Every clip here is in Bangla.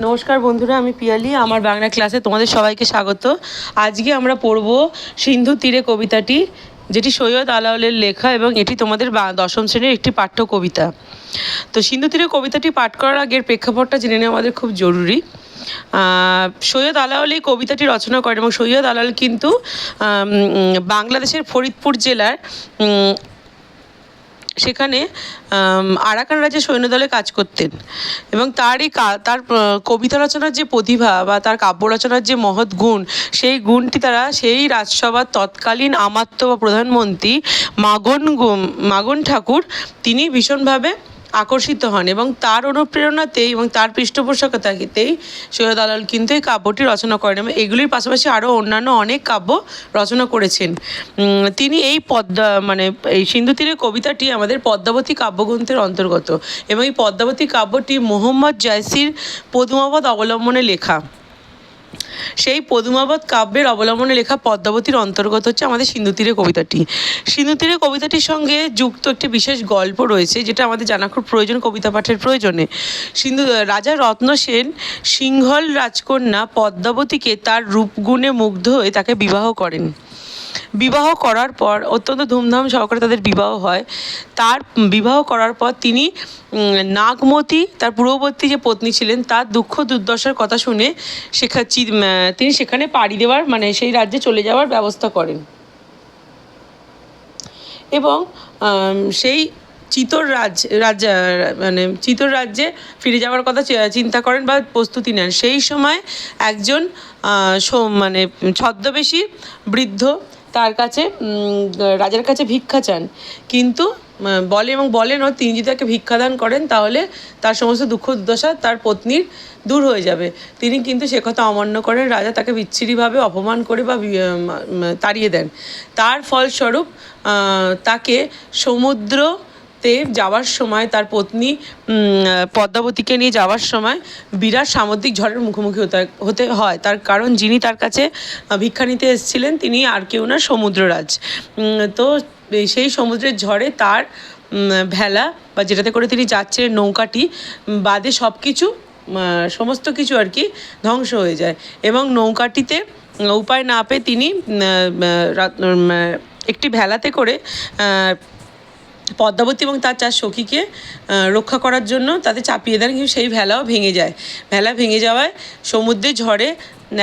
নমস্কার বন্ধুরা, আমি পিয়ালি, আমার বাংলা ক্লাসে তোমাদের সবাইকে স্বাগত। আজকে আমরা পড়ব সিন্ধু তীরে কবিতাটি, যেটি সৈয়দ আলাউলের লেখা এবং এটি তোমাদের দশম শ্রেণির একটি পাঠ্য কবিতা তো সিন্ধু তীরে কবিতাটি পাঠ করার আগে এর প্রেক্ষাপটটা জেনে নেওয়া আমাদের খুব জরুরি। সৈয়দ আলাউল এই কবিতাটি রচনা করেন এবং সৈয়দ আলাউল কিন্তু বাংলাদেশের ফরিদপুর জেলার সেখানে আরাকান রাজ্যের সৈন্যদলে কাজ করতেন। এবং তারই তার কবিতা রচনার যে প্রতিভা বা তার কাব্য রচনার যে মহৎ গুণ, সেই গুণটি তারা সেই রাজসভার তৎকালীন আমাত্য বা প্রধানমন্ত্রী মাগন মাগন ঠাকুর, তিনি ভীষণভাবে আকর্ষিত হন এবং তার অনুপ্রেরণাতেই এবং তার পৃষ্ঠপোষকতাতেই সৈয়দ আলাল কিন্তু এই কাব্যটি রচনা করেন এবং এগুলির পাশাপাশি আরও অন্যান্য অনেক কাব্য রচনা করেছেন। তিনি এই পদ্মা মানে এই সিন্ধু তীরের কবিতাটি আমাদের পদ্মাবতী কাব্যগ্রন্থের অন্তর্গত এবং এই পদ্মাবতী কাব্যটি মোহাম্মদ জয়সির পদুমাবত অবলম্বনে লেখা। সেই পদুমাবত কাব্যের অবলম্বনে লেখা পদ্মাবতীর অন্তর্গত হচ্ছে আমাদের সিন্ধু তীরে কবিতাটি। সিন্ধু তীরে কবিতাটির সঙ্গে যুক্ত একটি বিশেষ গল্প রয়েছে, যেটা আমাদের জানা খুব প্রয়োজন কবিতা পাঠের প্রয়োজনে। সিন্ধু রাজা রত্ন সেন সিংহল রাজকন্যা পদ্মাবতীকে তার রূপগুণে মুগ্ধ হয়ে তাকে বিবাহ করেন। বিবাহ করার পর অত্যন্ত ধুমধাম সহকারে তাদের বিবাহ হয়। তার বিবাহ করার পর তিনি নাগমতী, তার পূর্ববর্তী যে পত্নী ছিলেন, তার দুঃখ দুর্দশার কথা শুনে সেখা তিনি সেখানে পাড়ি দেওয়ার মানে সেই রাজ্যে চলে যাওয়ার ব্যবস্থা করেন। এবং সেই চিতর রাজ, রাজা মানে চিতর রাজ্যে ফিরে যাওয়ার কথা চিন্তা করেন বা প্রস্তুতি নেন। সেই সময় একজন মানে ছদ্মবেশী বৃদ্ধ তার কাছে রাজার কাছে ভিক্ষা চান। কিন্তু বলে এবং বলেনও তিনি যদি তাকে ভিক্ষাদান করেন, তাহলে তার সমস্ত দুঃখ দুর্দশা তার পত্নীর দূর হয়ে যাবে। তিনি কিন্তু সে কথা অমান্য করেন, রাজা তাকে বিচ্ছিরিভাবে অপমান করে বা তাড়িয়ে দেন। তার ফলস্বরূপ তাকে তাকে সমুদ্রতে যাওয়ার সময়, তার পত্নী পদ্মাবতীকে নিয়ে যাওয়ার সময় বিরাট সামুদ্রিক ঝড়ের মুখোমুখি হতে হতে হয়। তার কারণ যিনি তার কাছে ভিক্ষা নিতে এসেছিলেন, তিনি আর কেউ না, সমুদ্ররাজ। তো সেই সমুদ্রের ঝড়ে তার ভেলা বা যেটাতে করে তিনি যাচ্ছিলেন নৌকাটি বাদে সব কিছু সমস্ত কিছু আর কি ধ্বংস হয়ে যায়। এবং নৌকাটিতে, উপায় না পেয়ে তিনি একটি ভেলাতে করে পদ্মাবতী এবং তার চার সখীকে রক্ষা করার জন্য তাদের চাপিয়ে দেন, কিন্তু সেই ভেলাও ভেঙে যায়। ভেলা ভেঙে যাওয়ায় সমুদ্রে ঝড়ে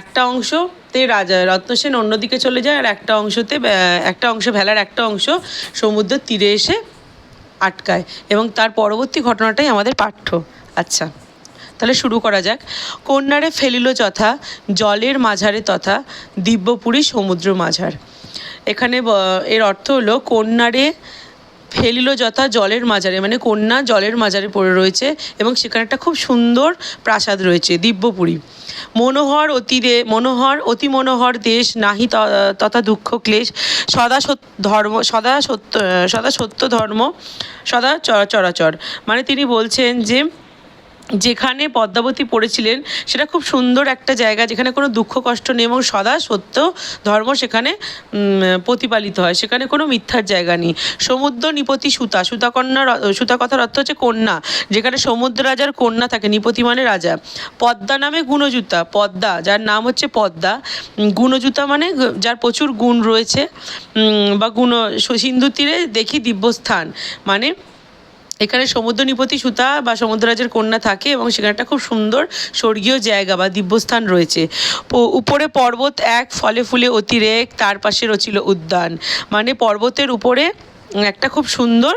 একটা অংশতে রাজা রত্নসেন অন্যদিকে চলে যায়, আর একটা অংশতে একটা অংশ, ভেলার একটা অংশ সমুদ্রের তীরে এসে আটকায়। এবং তার পরবর্তী ঘটনাটাই আমাদের পাঠ্য। আচ্ছা তাহলে শুরু করা যাক। কন্যারে ফেলিল যথা, জলের মাঝারে তথা, দিব্যপুরী সমুদ্র মাঝার। এখানে এর অর্থ হলো, কন্যারে ফেলিল যথা জলের মাজারে মানে কন্যা জলের মাজারে পড়ে রয়েছে এবং সেখানে একটা খুব সুন্দর প্রাসাদ রয়েছে, দিব্যপুরী। মনোহর অতিদে মনোহর অতি মনোহর দেশ নাহি তথা দুঃখ ক্লেশ। সদা ধর্ম, সদা সত্য সদা সত্য ধর্ম, সদা চরাচর। মানে তিনি বলছেন যে যেখানে পদ্মাবতী পড়েছিলেন, সেটা খুব সুন্দর একটা জায়গা যেখানে কোনো দুঃখ, কষ্ট নেই এবং সদা সত্য ধর্ম সেখানে প্রতিপালিত হয়। সেখানে কোনো মিথ্যার জায়গা নেই। সমুদ্র নিপতি সুতা। সুতাকন্যার সুতা কথার অর্থ হচ্ছে কন্যা। যেখানে সমুদ্র রাজার কন্যা থাকে, নিপতি মানে রাজা। পদ্মা নামে গুণজুতা। পদ্মা, যার নাম হচ্ছে পদ্মা। গুণজুতা মানে যার প্রচুর গুণ রয়েছে। বা গুণ, সিন্ধু তীরে দেখি দিব্যস্থান। মানে এখানে সমুদ্র নিপতি সুতা বা সমুদ্ররাজের কন্যা থাকে এবং সেখানে একটা খুব সুন্দর স্বর্গীয় জায়গা বা দিব্যস্থান রয়েছে। উপরে পর্বত এক, ফলে ফুলে অতিরেক, তার পাশে রচিল উদ্যান। মানে পর্বতের উপরে একটা খুব সুন্দর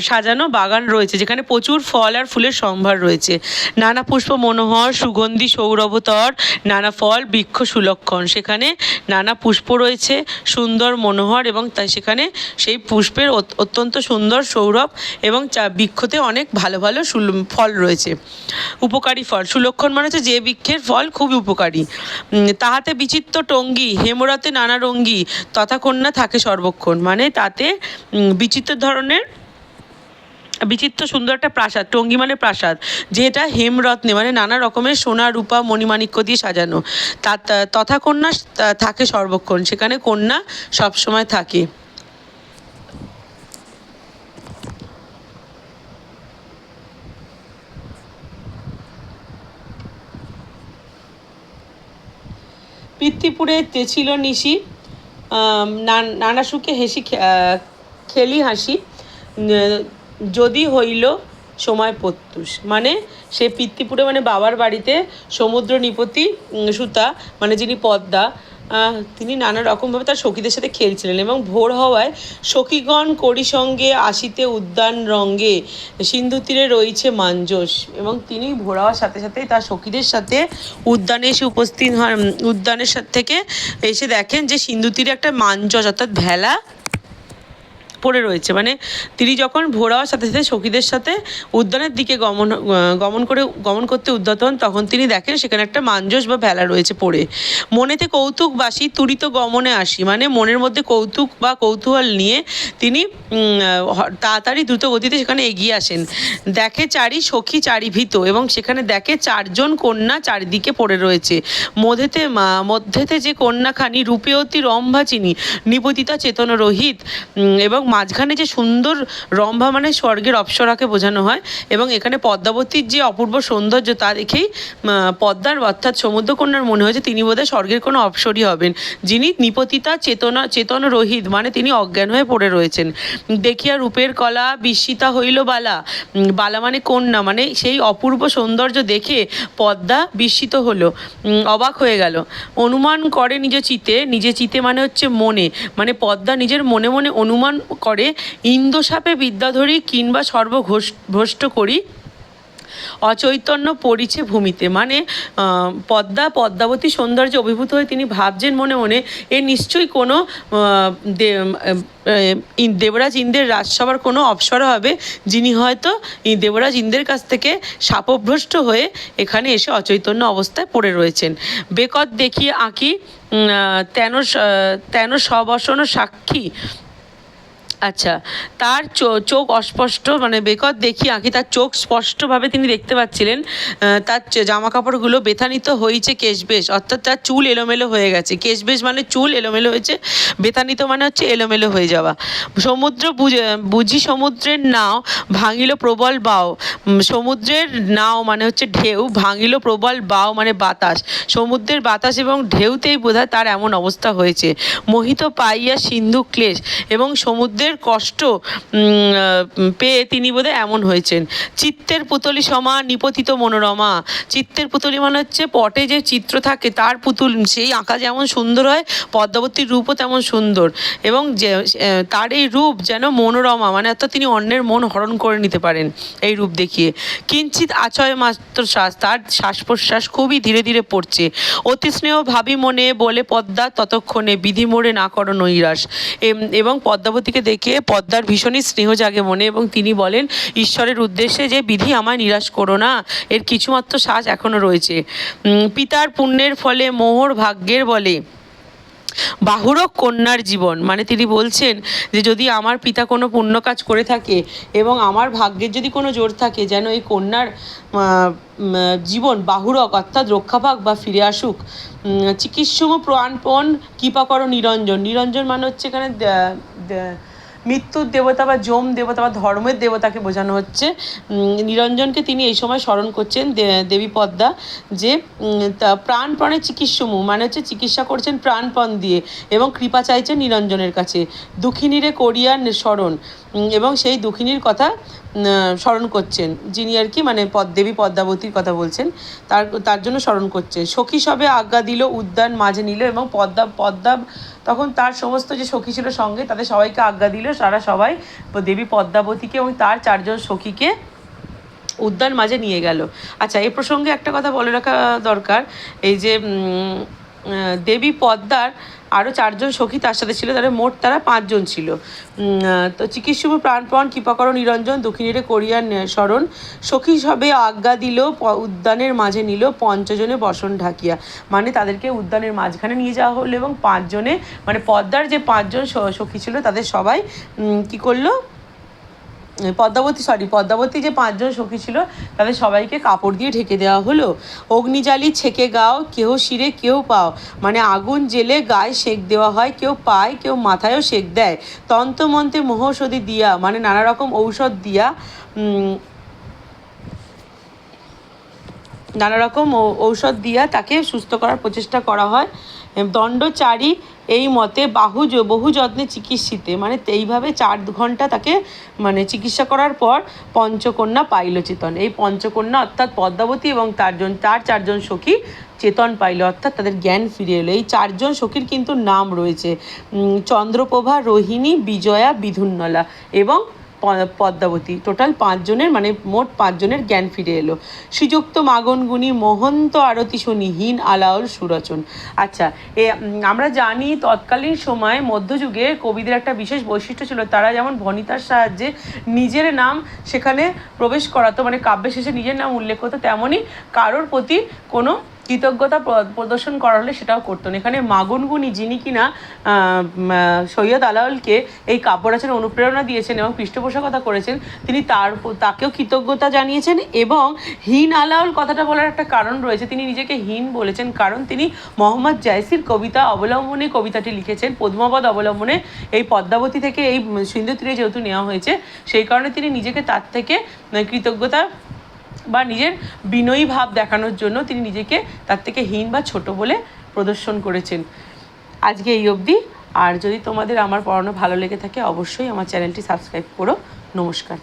সাজানো বাগান রয়েছে, যেখানে প্রচুর ফল আর ফুলের সম্ভার রয়েছে। নানা পুষ্প মনোহর সুগন্ধি সৌরভতর, নানা ফল, বৃক্ষ সুলক্ষণ। সেখানে নানা পুষ্প রয়েছে, সুন্দর মনোহর এবং তাই সেখানে সেই পুষ্পের অত্যন্ত সুন্দর সৌরভ এবং চা- বৃক্ষতে অনেক ভালো ভালো ফল রয়েছে। উপকারী ফল। সুলক্ষণ মানে হচ্ছে যে বৃক্ষের ফল খুবই উপকারী। তাহাতে বিচিত্র টঙ্গি, হেমরাতে নানা রঙ্গি তথা কন্যা থাকে সর্বক্ষণ। মানে তাতে বিচিত্র ধরনের বিচিত্র সুন্দর একটা প্রাসাদ টঙ্গী মানে প্রাসাদ যেটা হেমরত্নে মানে নানা রকমের সোনা রূপা মণিমাণিক্য দিয়ে সাজানো। তা তথা কন্যা থাকে সর্বক্ষণ সেখানে কন্যা সবসময় থাকে। পিতৃপুরে ছিল নিশি আম, না- নানা সুখে হেসি খেলি হাসি যদি হইল সময় প্রত্যুষ। মানে সে পিতৃপুরে মানে বাবার বাড়িতে সমুদ্র নিপতি সুতা মানে যিনি পদ্মা তিনি নানা রকমভাবে তার সখীদের সাথে খেলছিলেন এবং ভোর হওয়ায় সখীগণ করি সঙ্গে আসিতে উদ্যান রঙ্গে সিন্ধু তীরে রয়েছে মাঞ্জস এবং তিনি ভোর হওয়ার সাথে সাথে তার সখীদের সাথে উদ্যানে এসে উপস্থিত হন। উদ্যানের সাথে থেকে এসে দেখেন যে সিন্ধু তীরে একটা মাঞ্জস অর্থাৎ ভেলা পড়ে রয়েছে। মানে তিনি যখন ভোর হওয়ার সাথে সাথে সখীদের সাথে উদ্যানের দিকে গমন গমন করে, গমন করতে উদ্যত হন, তখন তিনি দেখেন সেখানে একটা মাঞ্জস বা ভেলা রয়েছে পড়ে। মনেতে কৌতুক বাসি, তুরিত গমনে আসি। মানে মনের মধ্যে কৌতুক বা কৌতূহল নিয়ে তিনি তাড়াতাড়ি দ্রুত গতিতে সেখানে এগিয়ে আসেন। দেখে চারি সখী চারি ভীত এবং সেখানে দেখে চারজন কন্যা চারিদিকে পড়ে রয়েছে। মধ্যেতে মধ্যেতে যে কন্যাখানি রূপেয়তী রম্ভা চিনি নিপতিতা চেতন রহিত এবং মাঝখানে যে সুন্দর রম্ভা মানে স্বর্গের অপ্সরাকে বোঝানো হয়, এবং এখানে পদ্মাবতীর যে অপূর্ব সৌন্দর্য তা দেখেই পদ্মার অর্থাৎ সমুদ্রকন্যার মনে হয়েছে তিনি বোধহয় স্বর্গের কোনো অপসরই হবেন। যিনি নিপতিতা চেতনা, চেতন রহিত মানে তিনি অজ্ঞান হয়ে পড়ে রয়েছেন। দেখিয়া রূপের কলা বিস্মিতা হইল বালা। বালা মানে কন্যা মানে সেই অপূর্ব সৌন্দর্য দেখে পদ্মা বিস্মিত হলো। অবাক হয়ে গেল। অনুমান করে নিজ চিতে, নিজে চিতে মানে হচ্ছে মনে। মানে পদ্মা নিজের মনে মনে অনুমান করে ইন্দ্রসাপে বিদ্যাধরী কিংবা সর্বভ্রষ্ট করি, অচৈতন্য পরিছে ভূমিতে। মানে পদ্মা, পদ্মাবতী সৌন্দর্যে অভিভূত হয়ে তিনি ভাবছেন মনে মনে, এ নিশ্চয়ই কোনো দেবরাজ ইন্দ্রের রাজসভার কোনো অপসরা হবে, যিনি হয়তো দেবরাজ ইন্দ্রের কাছ থেকে সাপভ্রষ্ট হয়ে এখানে এসে অচৈতন্য অবস্থায় পড়ে রয়েছেন। বেকত দেখিয়ে আঁকি তেন তেন সবসন সাক্ষী আচ্ছা তার চোখ অস্পষ্ট মানে বেকত দেখি আঁকি, তার চোখ স্পষ্টভাবে তিনি দেখতে পাচ্ছিলেন তার জামা কাপড়গুলো বেথানিত হয়েছে কেশবেশ, অর্থাৎ তার চুল এলোমেলো হয়ে গেছে। কেশবেশ মানে চুল এলোমেলো হয়েছে, বেথানিত মানে হচ্ছে এলোমেলো হয়ে যাওয়া। সমুদ্র বুঝে- সমুদ্রের নাও, ভাঙিল প্রবল বাও। সমুদ্রের নাও মানে হচ্ছে ঢেউ, ভাঙিল প্রবল বাও মানে বাতাস। সমুদ্রের বাতাস এবং ঢেউতেই বোধহয় তার এমন অবস্থা হয়েছে। মোহিত পাইয়া সিন্ধু ক্লেশ এবং সমুদ্রের কষ্ট পেয়ে তিনি বোধহয় এমন হয়েছেন। চিত্তের পুতলি সমা নিপতিত মনোরমা। চিত্তের পুতলি মানে হচ্ছে পটে যে চিত্র থাকে, তার পুতুল, সেই আঁকা যেমন সুন্দর হয়, পদ্মাবতীর রূপও তেমন সুন্দর। এবং যে তার এই রূপ যেন মনোরমা মানে অর্থাৎ তিনি অন্যের মন হরণ করে নিতে পারেন এই রূপ দেখিয়ে। কিঞ্চিত আচয় মাত্র শ্বাস, তার শ্বাস প্রশ্বাস খুবই ধীরে ধীরে পড়ছে। অতি স্নেহ ভাবি মনে বলে, পদ্মা, ততক্ষণে বিধি মোড়ে না করো নৈরাস এবং পদ্মাবতীকে দেখে পদ্মার ভীষণই স্নেহ জাগে মনে এবং তিনি বলেন, ঈশ্বরের উদ্দেশ্যে যে বিধি আমায় নিরাশ করো না, এর কিছুমাত্র শ্বাস এখনও রয়েছে। পিতার পুণ্যের ফলে মোহর ভাগ্যের বলে বাহুরক কন্যার জীবন। মানে তিনি বলছেন যে, যদি আমার পিতা কোনো পুণ্য কাজ করে থাকে এবং আমার ভাগ্যের যদি কোনো জোর থাকে, যেন এই কন্যার জীবন বাহুরক, অর্থাৎ রক্ষাভাগ বা ফিরে আসুক। চিকিৎসম প্রাণপণ কৃপা করো নিরঞ্জন। নিরঞ্জন মানে হচ্ছে এখানে মৃত্যুর দেবতা বা যম দেবতা বা ধর্মের দেবতাকে বোঝানো হচ্ছে। নিরঞ্জনকে তিনি এই সময় স্মরণ করছেন দেবী পদ্মা যে প্রাণপণে চিকিৎসমু মানে হচ্ছে চিকিৎসা করছেন প্রাণপণ দিয়ে এবং কৃপা চাইছেন নিরঞ্জনের কাছে। দুঃখিনীরে করিয়া স্মরণ। এবং সেই দুঃখিনীর কথা স্মরণ করছেন। যিনি আর কি মানে পদ দেবী পদ্মাবতীর কথা বলছেন, তার তার জন্য স্মরণ করছে। সখী সবে আজ্ঞা দিল, উদ্যান মাঝে নিল এবং পদ্মা পদ্মা তখন তার সমস্ত যে সখী ছিল সঙ্গে, তাদের সবাইকে আজ্ঞা দিল। তারা সবাই দেবী পদ্মাবতীকে এবং তার চারজন সখীকে উদ্যান মাঝে নিয়ে গেল। আচ্ছা এ প্রসঙ্গে একটা কথা বলে রাখা দরকার। এই যে দেবী পদ্মার আরও চারজন সখী তার সাথে ছিল, তাদের মোট তারা পাঁচজন ছিল। তো চিকিৎসুব প্রাণপণ কৃপাকর নিরঞ্জন দক্ষিণেরে করিয়ার স্মরণ সখী সবে আজ্ঞা দিল উদ্যানের মাঝে নিল, পঞ্চজনে বসন ঢাকিয়া। মানে তাদেরকে উদ্যানের মাঝখানে নিয়ে যাওয়া হলো এবং পাঁচজনে মানে পদ্মার যে পাঁচজন সখী ছিল, তাদের সবাই কি করল? পদ্মাবতী সরি পদ্মাবতী যে পাঁচজন সখী ছিল, তাদের সবাইকে কাপড় দিয়ে ঢেকে দেওয়া হলো। অগ্নিজালি ছেকে গাও কেউ শিরে কেউ পাও। মানে আগুন জেলে গায়ে সেক দেওয়া হয় কেউ পায় কেউ মাথায়ও সেক দেয়। তন্ত্রমন্ত্রে মহৌষধি দিয়া মানে নানা রকম ঔষধ দিয়া নানা রকম ঔষধ দিয়া তাকে সুস্থ করার প্রচেষ্টা করা হয়। দণ্ডচারী এই মতে বাহু বহু যত্নে চিকিৎসিতে। মানে এইভাবে চার ঘণ্টা তাকে মানে চিকিৎসা করার পর পঞ্চকন্যা পাইল চেতন। এই পঞ্চকন্যা অর্থাৎ পদ্মাবতী এবং তারজন তার চারজন সখী চেতন পাইল, অর্থাৎ তাদের জ্ঞান ফিরে এলো। এই চারজন সখীর কিন্তু নাম রয়েছে। চন্দ্রপ্রভা, রোহিণী, বিজয়া, বিধুন্নলা এবং পদ্মাবতী। টোটাল পাঁচজনের মানে মোট পাঁচজনের জ্ঞান ফিরে এলো। শ্রীযুক্ত মাগনগুনি মহন্ত আরতি শুনি হীন আলাওল সুরচন। আচ্ছা এ আমরা জানি তৎকালীন সময় মধ্যযুগে কবিদের একটা বিশেষ বৈশিষ্ট্য ছিল, তারা যেমন ভনিতার সাহায্যে নিজের নাম সেখানে প্রবেশ করাতো মানে কাব্যে শেষে নিজের নাম উল্লেখ করতো তেমনই কারোর প্রতি কোনো কৃতজ্ঞতা প্র- প্রদর্শন করা হলে সেটাও করতেন এখানে মাগুনগুনি যিনি কিনা সৈয়দ আলাউলকে এই কাব্য রচনার অনুপ্রেরণা দিয়েছেন এবং পৃষ্ঠপোষকতা করেছেন, তিনি তার তাকেও কৃতজ্ঞতা জানিয়েছেন এবং হীন আলাউল কথাটা বলার একটা কারণ রয়েছে। তিনি নিজেকে হীন বলেছেন কারণ তিনি মোহাম্মদ জায়সির কবিতা অবলম্বনে কবিতাটি লিখেছেন। পদ্মাবত অবলম্বনে এই পদ্মাবতী থেকে এই সিন্ধু তীরে যেহেতু নেওয়া হয়েছে, সেই কারণে তিনি নিজেকে তার থেকে কৃতজ্ঞতা বা নিজের বিনয়ী ভাব দেখানোর জন্য তিনি নিজেকে তার থেকে হীন বা ছোট বলে প্রদর্শন করেছেন। আজকে এই অবধি। আর যদি তোমাদের আমার পড়ানো ভালো লেগে থাকে, অবশ্যই আমার চ্যানেলটি সাবস্ক্রাইব করো। নমস্কার।